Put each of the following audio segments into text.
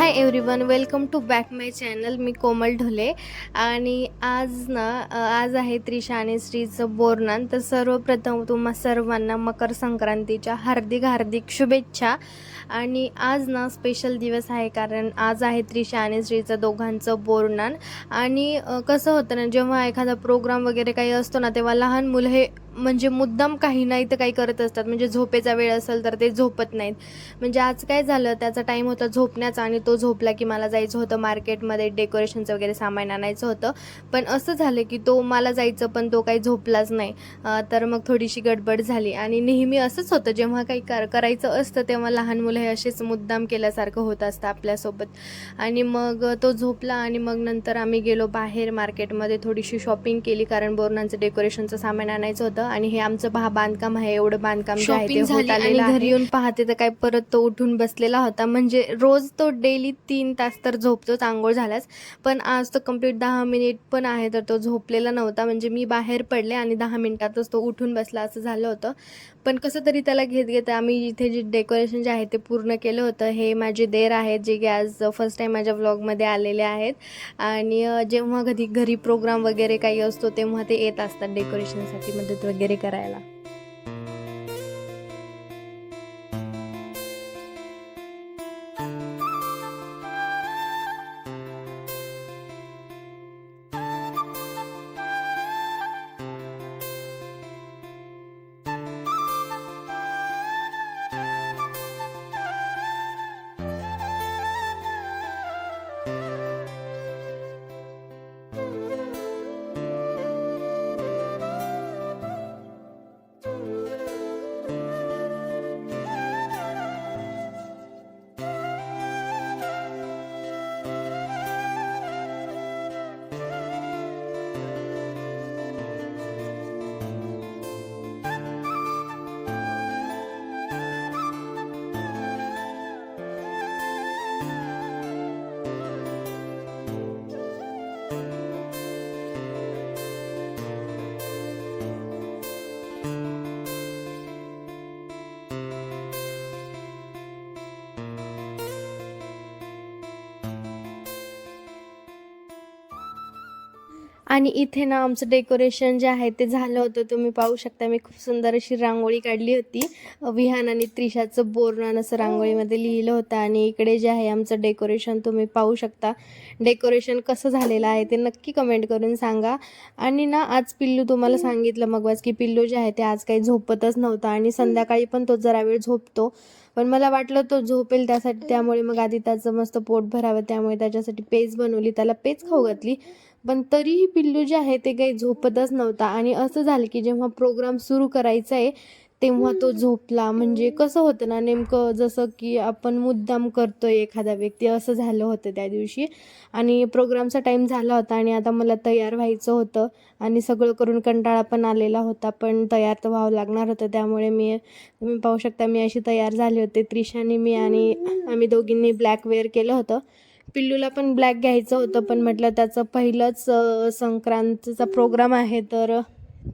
Hi everyone welcome to back my channel मी कोमल ढोले. आणि आज ना आज आहे त्रिशा आणि श्रीचं बोरनान. तर सर्वप्रथम तुम्हा सर्वांना मकर संक्रांतीच्या हार्दिक हार्दिक शुभेच्छा. आणि आज ना स्पेशल दिवस आहे कारण आज आहे त्रिशा आणि श्रीचं दोघांचं बोरनान आणि कसं होतं ना जेव्हा एखादा प्रोग्राम वगैरे काही असतो ना तेव्हा लहान मुलं हे म्हणजे मुद्दाम काही नाही तर काही करत असतात. म्हणजे झोपेचा वेळ असेल तर ते झोपत नाहीत. म्हणजे आज काय झालं त्याचा टाईम होता झोपण्याचा आणि तो झोपला की मला जायचं होतं मार्केटमध्ये डेकोरेशनचं वगैरे सामान आणायचं होतं. पण असं झालं की तो मला जायचं पण तो काही झोपलाच नाही. तर मग थोडीशी गडबड झाली. आणि नेहमी असंच होतं जेव्हा काही कर करायचं असतं तेव्हा लहान मुलं हे असेच मुद्दाम केल्यासारखं होत असतं आपल्यासोबत. आणि मग तो झोपला आणि मग नंतर आम्ही गेलो बाहेर मार्केटमध्ये थोडीशी शॉपिंग केली कारण बोरणांचं डेकोरेशनचं सामान आणायचं होतं आणि हे आमचं पहा बांधकाम आहे एवढं बांधकाम जे आहे ते होत आलेलं. घरी येऊन पाहते तर काय परत तो उठून बसलेला होता. म्हणजे रोज तो डेली तीन तास तर झोपतोच आंघोळ झाल्यास. पण आज तो कंप्लीट दहा मिनिट पण आहे तर तो झोपलेला नव्हता. म्हणजे मी बाहेर पडले आणि दहा मिनिटातच तो उठून बसला असं झालं होतं. पण कसं तरी त्याला घेत घेत आम्ही इथे जे डेकोरेशन जे आहे ते पूर्ण केलं होतं. हे माझे देर आहेत जे की आज फर्स्ट टाईम माझ्या व्लॉगमध्ये आलेले आहेत. आणि जेव्हा कधी घरी प्रोग्राम वगैरे काही असतो तेव्हा ते येत असतात डेकोरेशनसाठी मदत वगैरे करायला. आणि इथे ना आमचं डेकोरेशन जे आहे ते झालं होतं. तुम्ही पाहू शकता मी खूप सुंदर अशी रांगोळी काढली होती. विहान आणि त्रिशाचं बोरणान असं रांगोळीमध्ये लिहिलं होतं. आणि इकडे जे आहे आमचं डेकोरेशन तुम्ही पाहू शकता. डेकोरेशन कसं झालेलं आहे ते नक्की कमेंट करून सांगा. आणि ना आज पिल्लू तुम्हाला सांगितलं मगवाच की पिल्लू जे आहे ते आज काही झोपतच नव्हता आणि संध्याकाळी पण तो जरा वेळ झोपतो. पण मला वाटलं तो झोपेल त्यासाठी त्यामुळे मग आधी त्याचं मस्त पोट भरावं. त्यामुळे त्याच्यासाठी पेज बनवली त्याला पेज खाऊ घातली. पण तरीही पिल्लू जे आहे ते काही झोपतच नव्हता. आणि असं झालं की जेव्हा प्रोग्राम सुरू करायचा आहे तेव्हा तो झोपला. म्हणजे कसं होतं ना नेमकं जसं की आपण मुद्दाम करतोय एखादा व्यक्ती असं झालं होतं त्या दिवशी. आणि प्रोग्रामचा टाईम झाला होता आणि आता मला तयार व्हायचं होतं. आणि सगळं करून कंटाळा पण आलेला होता पण तयार तर व्हावं लागणार होतं. त्यामुळे मी तुम्ही पाहू शकता मी अशी तयार झाले होते. त्रिशाने मी आणि आम्ही दोघींनी ब्लॅक वेअर केलं होतं. पिल्लूला पण ब्लॅक घ्यायचं होतं पण म्हटलं त्याचं पहिलंच संक्रांतीचा प्रोग्राम आहे तर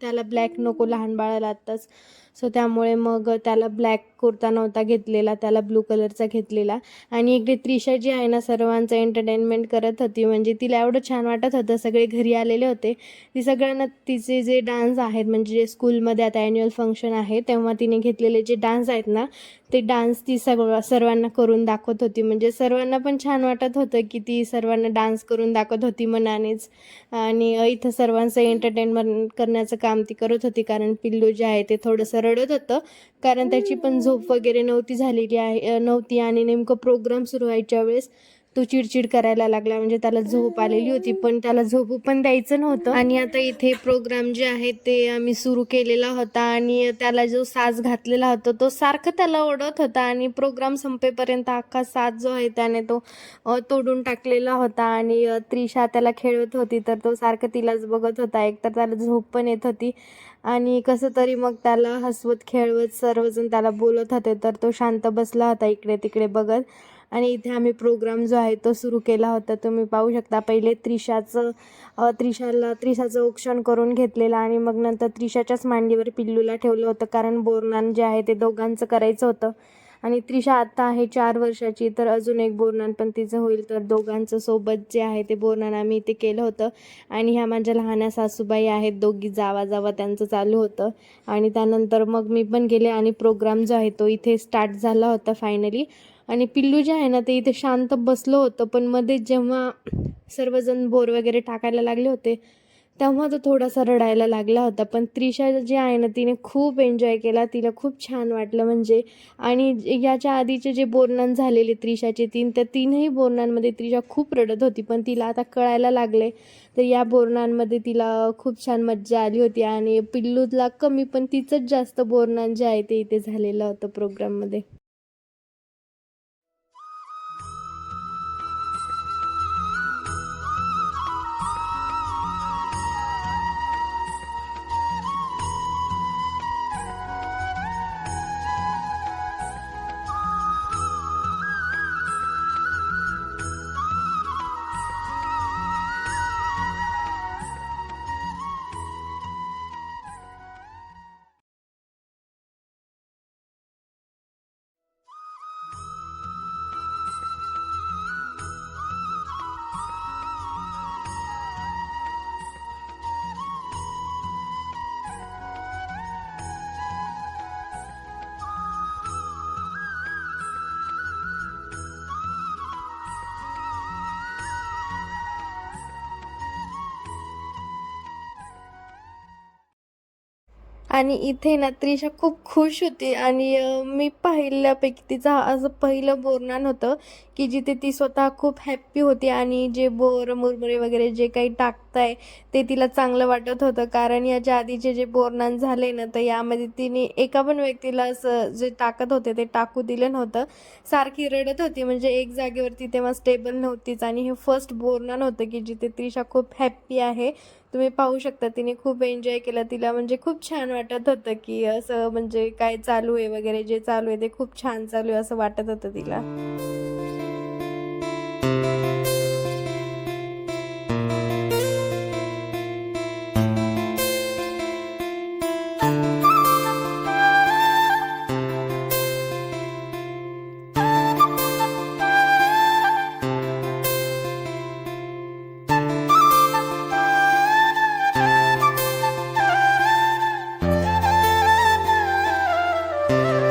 त्याला ब्लॅक नको लहान बाळाला आत्ताच. सो त्यामुळे मग त्याला ब्लॅक कुर्ता नव्हता घेतलेला त्याला ब्लू कलरचा घेतलेला. आणि इकडे त्रिशा जी आहे ना सर्वांचं एंटरटेनमेंट करत होती. म्हणजे तिला एवढं छान वाटत होतं. सगळे घरी आलेले होते. ती सगळ्यांना तिचे जे डान्स आहेत म्हणजे जे स्कूलमध्ये आता ॲन्युअल फंक्शन आहे तेव्हा तिने घेतलेले जे डान्स आहेत ना ते डान्स ती सगळं सर्वांना करून दाखवत होती. म्हणजे सर्वांना पण छान वाटत होतं की ती सर्वांना डान्स करून दाखवत होती मनानेच. आणि इथं सर्वांचं एंटरटेनमेंट करण्याचं काम ती करत होती. कारण पिल्लू जे आहे ते थोडंसं रडत होतं. कारण त्याची पण झोप वगैरे नव्हती झालेली आहे नव्हती आणि नेमकं प्रोग्राम सुरू व्हायच्या वेळेस तो चिडचिड करायला लागला. म्हणजे त्याला झोप आलेली होती पण त्याला झोपू पण द्यायचं नव्हतं. आणि आता इथे प्रोग्राम जे आहे ते आम्ही सुरू केलेला होता आणि त्याला जो साज घातलेला होता तो सारखं त्याला ओढत होता आणि प्रोग्राम संपेपर्यंत अख्खा साज जो आहे त्याने तो तोडून टाकलेला होता आणि त्रिशा त्याला खेळत होती तर तो सारखं तिलाच बघत होता. एक तर त्याला झोप पण येत होती आणि कसं तरी मग त्याला हसवत खेळवत सर्वजण त्याला बोलत होते तर तो शांत बसला होता इकडे तिकडे बघत. आणि इथे आम्ही प्रोग्राम जो आहे तो सुरू केला होता. तुम्ही पाहू शकता पहिले त्रिशाचं त्रिशाला त्रिशाचं औक्षण करून घेतलेलं आणि मग नंतर त्रिशाच्याच मांडीवर पिल्लूला ठेवलं होतं. कारण बोरनान जे आहे ते दोघांचं करायचं होतं. आणि त्रिशा आत्ता आहे चार वर्षाची तर अजून एक बोरनान पण तिचं होईल. तर दोघांचं सोबत जे आहे ते बोरनान आम्ही इथे केलं होतं. आणि ह्या माझ्या लहान्या सासूबाई आहेत दोघी जावा जावा त्यांचं चालू होतं. आणि त्यानंतर मग मी पण गेले आणि प्रोग्राम जो आहे तो इथे स्टार्ट झाला होता फायनली आणि पिल्लू जे आहे ना ते इथे शांत बसलं होतं पण मध्ये जेव्हा सर्वजण बोर वगैरे टाकायला लागले होते तेव्हा तो थोडासा रडायला लागला होता. पण त्रिशा जे आहे ना तिने खूप एन्जॉय केला तिला खूप छान वाटलं म्हणजे. आणि याच्या आधीचे जे बोरणान झालेले त्रिशाचे तीन त्या तीनही बोरणांमध्ये त्रिशा खूप रडत होती पण तिला आता कळायला लागले. तर या बोरणांमध्ये तिला खूप छान मज्जा आली होती आणि पिल्लूला कमी पण तिचंच जास्त बोरणं जे आहे ते इथे झालेलं होतं प्रोग्राममध्ये आणि इथे ना त्रिशा खूप खुश होती आणि मी पाहिल्यापैकी तिचं असं पहिलं बोरनान होतं की जिथे ती स्वतः खूप हॅप्पी होती आणि जे बोर मुरमुरे वगैरे जे काही टाकताय ते तिला चांगलं वाटत होतं. कारण याच्या आधीचे जे बोरनान झाले ना तर यामध्ये तिने एका पण व्यक्तीला असं जे टाकत होते ते टाकू दिलं नव्हतं. सारखी रडत होती. म्हणजे एक जागेवरती तेव्हा स्टेबल नव्हतीच आणि हे फर्स्ट बोरनान होतं की जिथे त्रिशा खूप हॅप्पी आहे. तुम्ही पाहू शकता तिने खूप एन्जॉय केलं. तिला म्हणजे खूप छान वाटत होतं की असं म्हणजे काय चालू आहे वगैरे जे चालू आहे ते खूप छान चालू आहे असं वाटत होतं तिला. thank you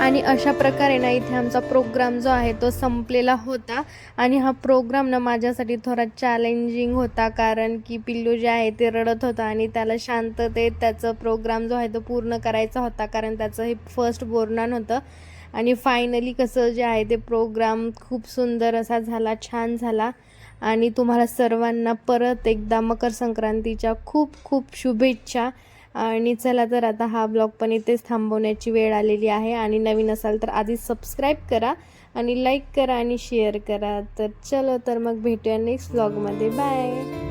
आणि अशा प्रकारे ना इथे आमचा प्रोग्राम जो आहे तो संपलेला होता. आणि हा प्रोग्राम ना माझ्यासाठी थोडा चॅलेंजिंग होता. कारण की पिल्लू जे आहे ते रडत होता आणि त्याला शांततेत त्याचं प्रोग्राम जो आहे तो पूर्ण करायचा होता. कारण त्याचं हे फर्स्ट बोर्नान होतं आणि फायनली कसं जे आहे ते प्रोग्राम खूप सुंदर असा झाला छान झाला. आणि तुम्हाला सर्वांना परत एकदा मकर संक्रांतीच्या खूप खूप शुभेच्छा. आणि चला तर आता हा ब्लॉग पण इथेच थांबवण्याची वेळ आलेली आहे. आणि नवीन असाल तर आधी सबस्क्राईब करा आणि लाईक करा आणि शेअर करा. तर चलो तर मग भेटूया नेक्स्ट ब्लॉगमध्ये बाय